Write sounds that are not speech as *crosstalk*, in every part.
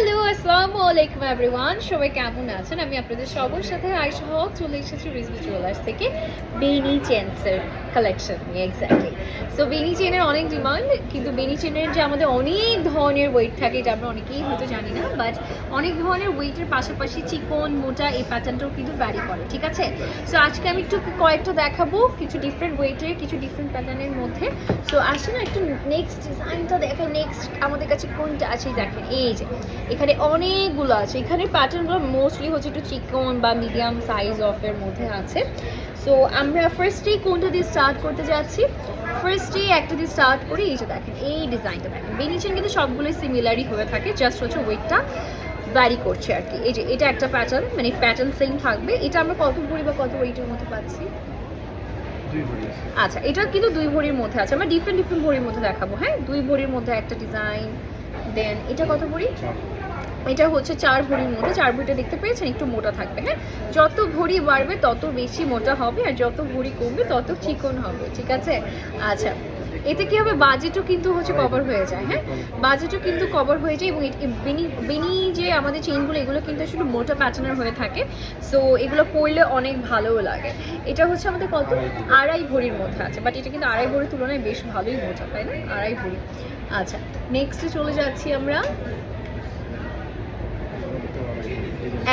Hello আসসালামু আলাইকুম everyone সবাই কেমন আছেন? আমি আপনাদের সবার সাথে আয়সা হক, চলে এসেছি রিজবি জুয়েলার্স থেকে বেনি চেন্সের কালেকশন নিয়ে এক্স্যাক্টলি সো বেনি চেনের অনেক ডিমান্ড কিন্তু বেনি চেনের যে আমাদের অনেক ধরনের ওয়েট থাকে, এটা আমরা অনেকেই হয়তো জানি না বাট অনেক ধরনের ওয়েটের পাশাপাশি চিকন, মোটা, এই প্যাটার্নটাও কিন্তু ভ্যারি করে, ঠিক আছে? সো আজকে আমি একটু কয়েকটা দেখাবো, কিছু ডিফারেন্ট ওয়েটের কিছু ডিফারেন্ট প্যাটার্নের মধ্যে। সো আসে না, একটু নেক্সট ডিজাইনটা দেখেন নেক্সট আমাদের কাছে কোনটা আছে, দেখেন, এই যে, এখানে অনেকগুলো আছে। এখানে প্যাটার্নগুলো মোস্টলি হচ্ছে একটু চিকন বা মিডিয়াম সাইজ অফের মধ্যে আছে। সো আমরা ফার্স্টেই কোনটা দিয়ে স্টার্ট করতে যাচ্ছি? ফার্স্টেই একটা দিয়ে স্টার্ট করি এই যে দেখেন এই ডিজাইনটা দেখেন। বেনিচেন কিন্তু সবগুলোই সিমিলারই হয়ে থাকে জাস্ট হচ্ছে ওয়েটটা ভ্যারি করছে আর কি। এই যে এটা একটা প্যাটার্ন মানে প্যাটার্ন সেম থাকবে। এটা আমরা কত ভরি বা কত ওয়েটের মধ্যে পাচ্ছি? আচ্ছা এটা কিন্তু দুই ভরির মধ্যে আছে। আমরা ডিফারেন্ট ডিফারেন্ট ভরির মধ্যে দেখাবো হ্যাঁ? দুই ভরির মধ্যে একটা ডিজাইন দেন এটা কত ভরি? এটা হচ্ছে চার ভরির মধ্যে, চার ভরিটা দেখতে পেয়েছেন? একটু মোটা থাকবে হ্যাঁ? যত ভরি বাড়বে, তত বেশি মোটা হবে, আর যত ভরি কমবে, তত চিকন হবে, ঠিক আছে? আচ্ছা এতে কি হবে? বাজেটও কিন্তু হচ্ছে কভার হয়ে যায় হ্যাঁ? বাজেটও কিন্তু কভার হয়ে যায়, এবং বেনি বেনি যে আমাদের চেইনগুলো এগুলো কিন্তু আসলে মোটা প্যাটার্নের হয়ে থাকে সো এগুলো পরলে অনেক ভালোও লাগে। এটা হচ্ছে আমাদের কত? আড়াই ভরির মধ্যে আছে বাট এটা কিন্তু আড়াই ভরির তুলনায় বেশ ভালোই মোটা, তাই না? আড়াই ভরি। আচ্ছা নেক্সটে চলে যাচ্ছি আমরা।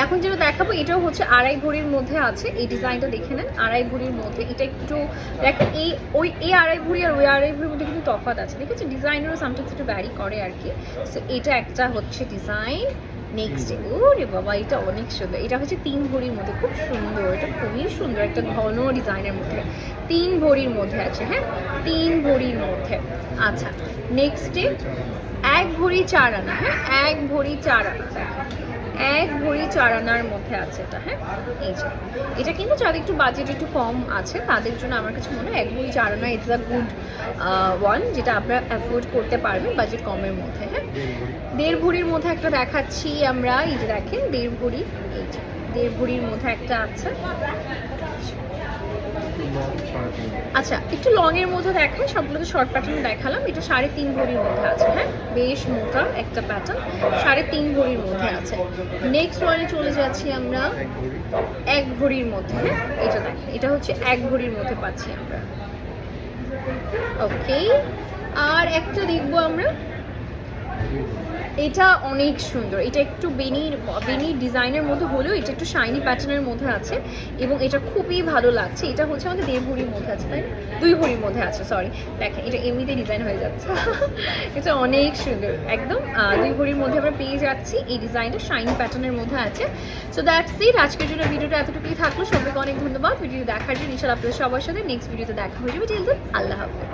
এখন যেটা দেখাবো এটাও হচ্ছে আড়াই ভরির মধ্যে আছে। এই ডিজাইনটা দেখে নেন আড়াই ভরির মধ্যে। এটা একটু দেখেন এই ওই এই আড়াই ভরি আর ওই আড়াই ভরির মধ্যে কিন্তু তফাৎ আছে। দেখেছি ডিজাইনেরও সামটাইমস একটু ভ্যারি করে আর কি। সো এটা একটা হচ্ছে ডিজাইন নেক্সট ওরে বাবা এটা অনেক সুন্দর। এটা হচ্ছে তিন ভরির মধ্যে খুব সুন্দর। এটা খুবই সুন্দর একটা ঘন ডিজাইনের মধ্যে। তিন ভরির মধ্যে আছে হ্যাঁ? তিন ভরির মধ্যে। আচ্ছা নেক্সটে এক ভরি চার আনা হ্যাঁ? এক ভরি চার আনা। এক ভরি চড়ানোর মধ্যে আছে এটা হ্যাঁ? এই যে। এটা কিন্তু যাদের একটু বাজেট একটু কম আছে, তাদের জন্য আমার কাছে মনে হয় এক ভরি চড়ানো ইটস আ গুড ওয়ান যেটা আপনারা অ্যাফোর্ড করতে পারবেন বাজেট কমের মধ্যে হ্যাঁ? দেড় ভরির মধ্যে একটা দেখাচ্ছি আমরা, এই যে দেখেন, দেড় ভরি, এই যে, দেড় ভরির মধ্যে একটা আছে। আচ্ছা একটু লং এর মধ্যে দেখাই সবগুলো তো শর্ট প্যাটার্ন দেখালাম। এটা সাড়ে তিন ভরির মধ্যে আছে হ্যাঁ? বেশ মোটা একটা প্যাটার্ন সাড়ে তিন ভরির মধ্যে আছে। নেক্সট ওয়ানে চলে যাচ্ছি আমরা এক ভরির মধ্যে হ্যাঁ? এটা দেখেন এটা হচ্ছে এক ভরির মধ্যে পাচ্ছি আমরা। ওকে আর একটা দেখব আমরা। এটা অনেক সুন্দর। এটা একটু বেনির বেনির ডিজাইনের মধ্যে হলেও এটা একটু শাইনি প্যাটার্নের মধ্যে আছে এবং এটা খুবই ভালো লাগছে। এটা হচ্ছে আমাদের দেড় ভরির মধ্যে আছে, তাই? দুই ভরির মধ্যে আছে সরি দেখেন এটা এমনিতে ডিজাইন হয়ে যাচ্ছে। *laughs* এটা অনেক সুন্দর, একদম। দুই ভরির মধ্যে আমরা পেয়ে যাচ্ছি। এই ডিজাইনটা শাইনি প্যাটার্নের মধ্যে আছে। সো দ্যাটস ইট আজকের জন্য ভিডিওটা এতটুকুই থাকল। সবাইকে অনেক ধন্যবাদ। ভিডিও দেখার জন্য ইনশাল্লাহ আপনাদের সবার সাথে। নেক্সট ভিডিওতে দেখা হয়ে যাবে। টিল দেন আল্লাহ হাফেজ।